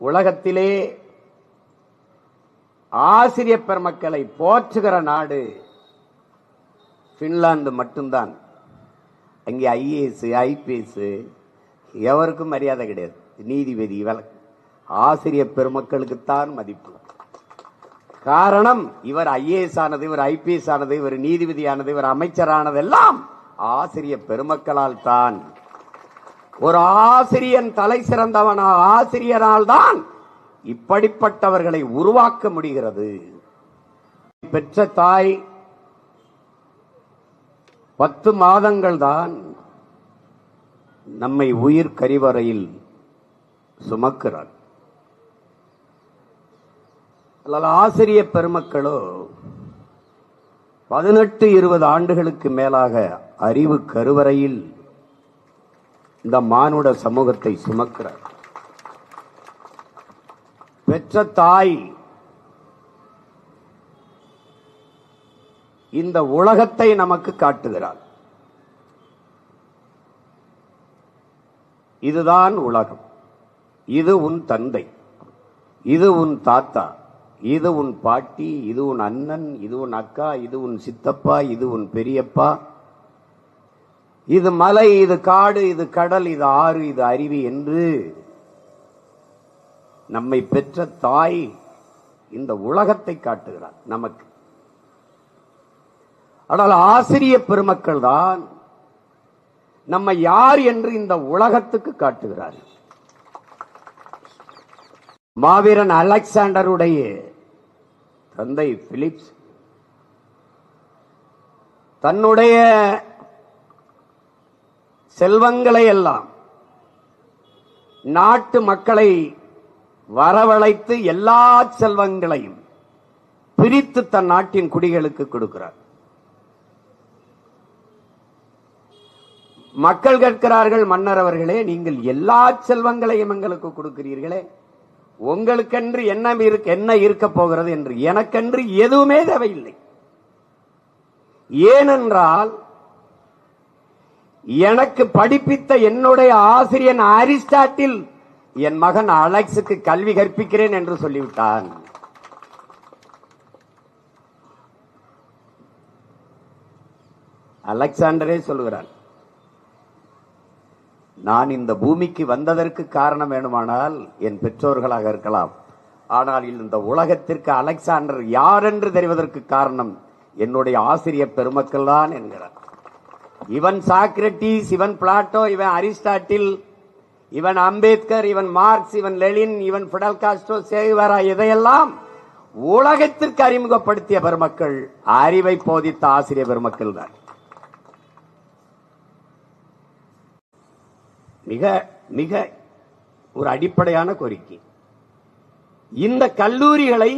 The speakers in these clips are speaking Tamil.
உலகத்திலே ஆசிரிய பெருமக்களை போற்றுகிற நாடு பின்லாந்து மட்டும்தான். அங்கே ஐஏஎஸ் ஐபிஎஸ் எவருக்கும் மரியாதை கிடையாது. நீதிபதி வழக்கு ஆசிரிய பெருமக்களுக்குத்தான் மதிப்பு. காரணம் இவர் ஐஏஎஸ் ஆனது இவர் ஐபிஎஸ் ஆனது இவர் நீதிபதி ஆனது இவர் அமைச்சரானதெல்லாம் ஆசிரிய பெருமக்களால் தான் ஒரு ஆசிரியன் தலை சிறந்தவன் ஆசிரியரால் தான் இப்படிப்பட்டவர்களை உருவாக்க முடிகிறது. பெற்ற தாய் பத்து மாதங்கள் தான் நம்மை உயிர் கரிவறையில் சுமக்கிறார் ஆசிரிய பெருமக்களோ பதினெட்டு இருபது ஆண்டுகளுக்கு மேலாக அறிவு கருவறையில் இந்த மானுட சமூகத்தை சுமக்கிறார். பெற்ற தாய் இந்த உலகத்தை நமக்கு காட்டுகிறார் இதுதான் உலகம். இது உன் தந்தை. இது உன் தாத்தா. இது உன் பாட்டி. இது உன் அண்ணன். இது உன் அக்கா. இது உன் சித்தப்பா. இது உன் பெரியப்பா. இது மலை இது காடு இது கடல் இது ஆறு இது அருவி என்று நம்மை பெற்ற தாய் இந்த உலகத்தை காட்டுகிறார் நமக்கு. ஆனால் ஆசிரிய பெருமக்கள் தான் நம்ம யார் என்று இந்த உலகத்துக்கு காட்டுகிறார் மாவீரன் அலெக்சாண்டருடைய தந்தை பிலிப்ஸ் தன்னுடைய செல்வங்களை எல்லாம் நாட்டு மக்களை வரவழைத்து எல்லா செல்வங்களையும் பிரித்து தன் நாட்டின் குடிகளுக்கு கொடுக்கிறார். மக்கள் கேட்கிறார்கள் மன்னர் அவர்களே நீங்கள் எல்லா செல்வங்களையும் எங்களுக்கு கொடுக்கிறீர்களே. உங்களுக்கென்று என்ன இருக்க என்ன இருக்க போகிறது என்று எனக்கென்று எதுவுமே தேவையில்லை. ஏனென்றால் எனக்கு படிப்பித்த என்னுடைய ஆசிரியன் அரிஸ்டாட்டில் என் மகன் அலெக்ஸுக்கு கல்வி கற்பிக்கிறேன் என்று சொல்லிவிட்டான். அலெக்சாண்டரே சொல்லுகிறான் நான் இந்த பூமிக்கு வந்ததற்கு காரணம் வேணுமானால் என் பெற்றோர்களாக இருக்கலாம். ஆனால் இந்த உலகத்திற்கு அலெக்சாண்டர் யார் என்று தெரிவதற்கு காரணம் என்னுடைய ஆசிரியர் பெருமக்கள் தான் என்கிறார். இவன் சாக்ரட்டிஸ் இவன் பிளாட்டோ இவன் அரிஸ்டாட்டில் இவன் அம்பேத்கர் இவன் மார்க்ஸ் இவன் லெலின் இவன் பிடல் காஸ்ட்ரோ சேகுவாரா இதையெல்லாம் உலகத்திற்கு அறிமுகப்படுத்திய பெருமக்கள் அறிவை போதித்த ஆசிரியர் பெருமக்கள் தான். மிக மிக ஒரு அடிப்படையான கோரிக்கை. இந்த கல்லூரிகளை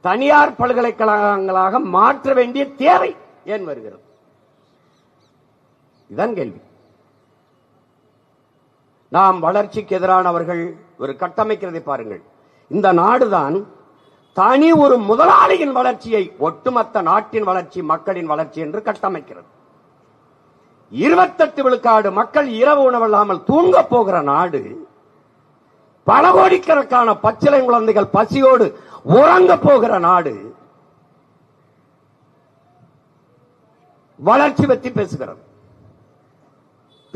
தனியார் பல்கலைக்கழகங்களாக மாற்ற வேண்டிய தேவை ஏன் வருகிறது? இதுதான் கேள்வி. நாம் வளர்ச்சிக்கு எதிரானவர்கள் ஒரு கட்டமைக்கிறதை பாருங்கள். இந்த நாடுதான் தனி ஒரு முதலாளியின் வளர்ச்சியை ஒட்டுமொத்த நாட்டின் வளர்ச்சி மக்களின் வளர்ச்சி என்று கட்டமைக்கிறது. இருபத்தெட்டு விழுக்காடு மக்கள் இரவு உணவில்லாமல் தூங்க போகிற நாடு பல கோடிக்கணக்கான பச்சிலை குழந்தைகள் பசியோடு உறங்க போகிற நாடு வளர்ச்சி பற்றி பேசுகிறது.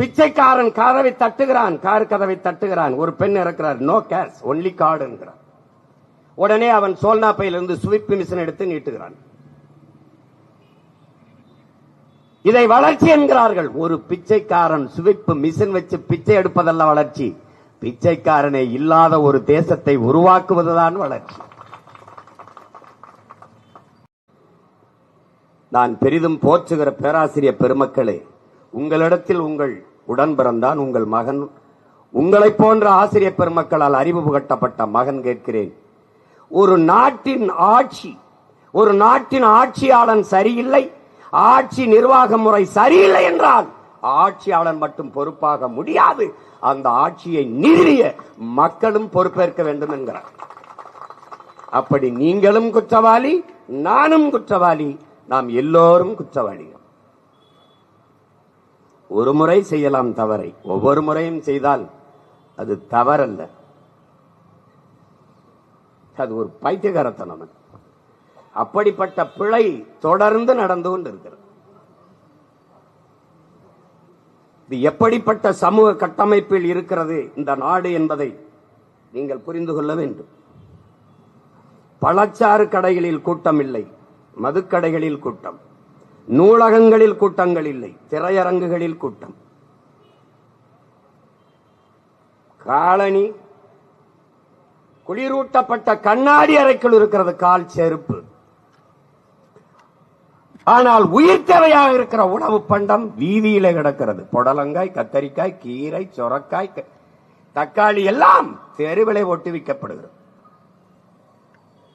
பிச்சைக்காரன் கதவை தட்டுகிறான் கார் கதவை தட்டுகிறான். ஒரு பெண் இருக்கிறார் நோ கேஷ் ஒன்லி கார்டுங்கிறான் உடனே அவன் சோல்னா பையிலிருந்து சுவிப்பு மிஷின் எடுத்து நீட்டுகிறான். இதை வளர்ச்சி என்கிறார்கள். ஒரு பிச்சைக்காரன் சுவிப்பு மிஷின் வச்சு பிச்சை எடுப்பதல்ல வளர்ச்சி. பிச்சைக்காரனே இல்லாத ஒரு தேசத்தை உருவாக்குவதுதான் வளர்ச்சி. நான் பெரிதும் போற்றுகிற பேராசிரியர் பெருமக்களே உங்களிடத்தில் உங்கள் உடன் பிறந்தான் உங்கள் மகன். உங்களைப் போன்ற ஆசிரியர் பெருமக்களால் அறிவு புகட்டப்பட்ட மகன் கேட்கிறேன். ஒரு நாட்டின் ஆட்சி ஒரு நாட்டின் ஆட்சியாளன் சரியில்லை ஆட்சி நிர்வாக முறை சரியில்லை என்றால் ஆட்சியாளன் மட்டும் பொறுப்பாக முடியாது. அந்த ஆட்சியை நிறுவிய மக்களும் பொறுப்பேற்க வேண்டும் என்கிறார். அப்படி நீங்களும் குற்றவாளி நானும் குற்றவாளி நாம் எல்லோரும் குற்றவாளிகள். ஒரு முறை செய்யலாம் தவறை. ஒவ்வொரு முறையும் செய்தால் அது தவறல்ல. அது ஒரு பைத்தியகாரத்தனம் அப்படிப்பட்ட பிழை தொடர்ந்து நடந்து கொண்டிருக்கிறது. இது எப்படிப்பட்ட சமூக கட்டமைப்பில் இருக்கிறது இந்த நாடு என்பதை நீங்கள் புரிந்து கொள்ள வேண்டும். பழச்சாறு கடைகளில் கூட்டம் இல்லை மதுக்கடைகளில் கூட்டம். நூலகங்களில் கூட்டங்கள் இல்லை திரையரங்குகளில் கூட்டம். காலனி குளிரூட்டப்பட்ட கண்ணாடி அறைக்குள் இருக்கிறது கால் செருப்பு. ஆனால் உயிர் தேவையாக இருக்கிற உணவு பண்டம் வீதியில கிடக்கிறது. புடலங்காய் கத்தரிக்காய் கீரை சொரக்காய் தக்காளி எல்லாம் தெருவிலை ஒட்டுவிக்கப்படுகிறது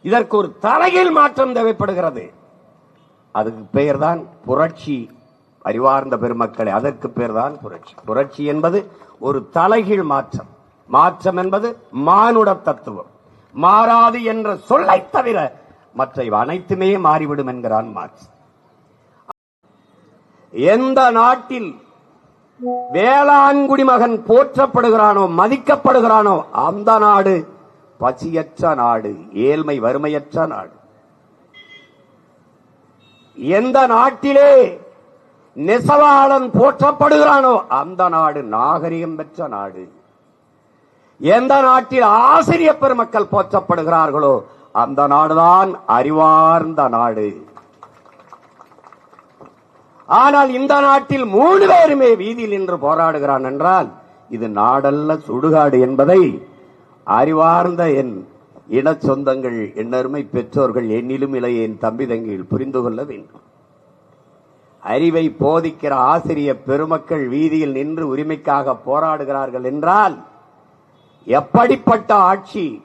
இதற்கு ஒரு தலையில் மாற்றம் தேவைப்படுகிறது. அதுக்கு பெயர்தான் புரட்சி அறிவார்ந்த பெருமக்களை அதற்கு பெயர்தான் புரட்சி. புரட்சி என்பது ஒரு தலைகீழ் மாற்றம். மாற்றம் என்பது மானுட தத்துவம். மாறாது என்ற சொல்லை தவிர மற்ற அனைத்துமே மாறிவிடும் என்கிறான் மார்க்ஸ். எந்த நாட்டில் வேளாண்குடி மகன் போற்றப்படுகிறானோ மதிக்கப்படுகிறானோ அந்த நாடு பசியற்ற நாடு ஏழ்மை வறுமையற்ற நாடு. எந்த நாட்டிலே நெசவாளன் போற்றப்படுகிறானோ அந்த நாடு நாகரிகம் பெற்ற நாடு. எந்த நாட்டில் ஆசிரிய பெருமக்கள் போற்றப்படுகிறார்களோ அந்த நாடுதான் அறிவார்ந்த நாடு. ஆனால் இந்த நாட்டில் மூணு பேருமே வீதியில் நின்று போராடுகிறான் என்றால் இது நாடல்ல சுடுகாடு என்பதை அறிவார்ந்த என் இன சொந்தங்கள் என்னருமை பெற்றோர்கள் என்னிலும் இளைய என் தம்பி தங்கியில் புரிந்து கொள்ள வேண்டும். அறிவை போதிக்கிற ஆசிரிய பெருமக்கள் வீதியில் நின்று உரிமைக்காக போராடுகிறார்கள் என்றால் எப்படிப்பட்ட ஆட்சி?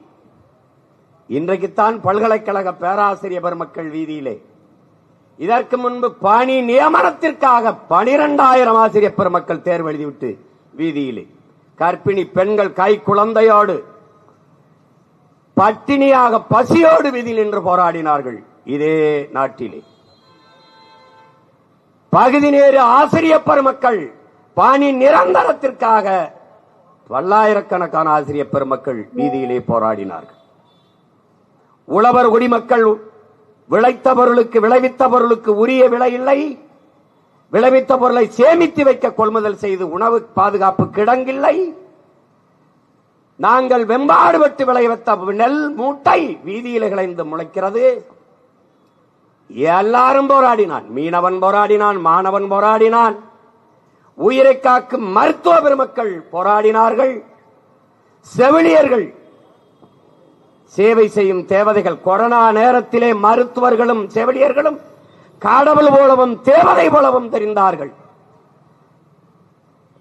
இன்றைக்குத்தான் பல்கலைக்கழக பேராசிரியர் பெருமக்கள் வீதியிலே. இதற்கு முன்பு பணி நியமனத்திற்காக பனிரெண்டாயிரம் ஆசிரியர் பெருமக்கள் தேர்வு எழுதிவிட்டு வீதியிலே. கர்ப்பிணி பெண்கள் கை குழந்தையோடு பட்டினியாக பசியோடு விதியில் நின்று போராடினார்கள் இதே நாட்டிலே. பகுதி நேர ஆசிரியர் பெருமக்கள் பணி நிரந்தரத்திற்காக பல்லாயிரக்கணக்கான ஆசிரிய பெருமக்கள் வீதியிலே போராடினார்கள். உழவர் குடிமக்கள் விளைத்த பொருளுக்கு விளைவித்த பொருளுக்கு உரிய விலை இல்லை. விளைவித்த பொருளை சேமித்து வைக்க கொள்முதல் செய்து உணவு பாதுகாப்பு கிடங்கில்லை. நாங்கள் வெம்பாடுபட்டு விளைவித்த நெல் மூட்டை வீதியில கிளைந்து முளைக்கிறது. எல்லாரும் போராடினான். மீனவன் போராடினான் மாணவன் போராடினான். உயிரை காக்கும் மருத்துவ பெருமக்கள் போராடினார்கள். செவிலியர்கள் சேவை செய்யும் தேவதைகள் கொரோனா நேரத்திலே மருத்துவர்களும் செவிலியர்களும் கடவுள் போலவும் தேவதை போலவும் தெரிந்தார்கள்.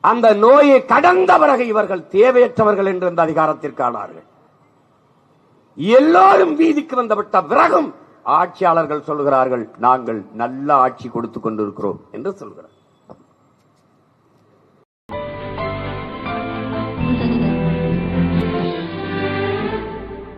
அந்த நோயை கடந்த பிறகு இவர்கள் தேவையற்றவர்கள் என்று இந்த அதிகாரத்திற்கானார்கள் எல்லோரும் வீதிக்கு வந்துவிட்ட பிறகும் ஆட்சியாளர்கள் சொல்கிறார்கள் நாங்கள் நல்ல ஆட்சி கொடுத்துக் கொண்டிருக்கிறோம் என்று சொல்கிறார்.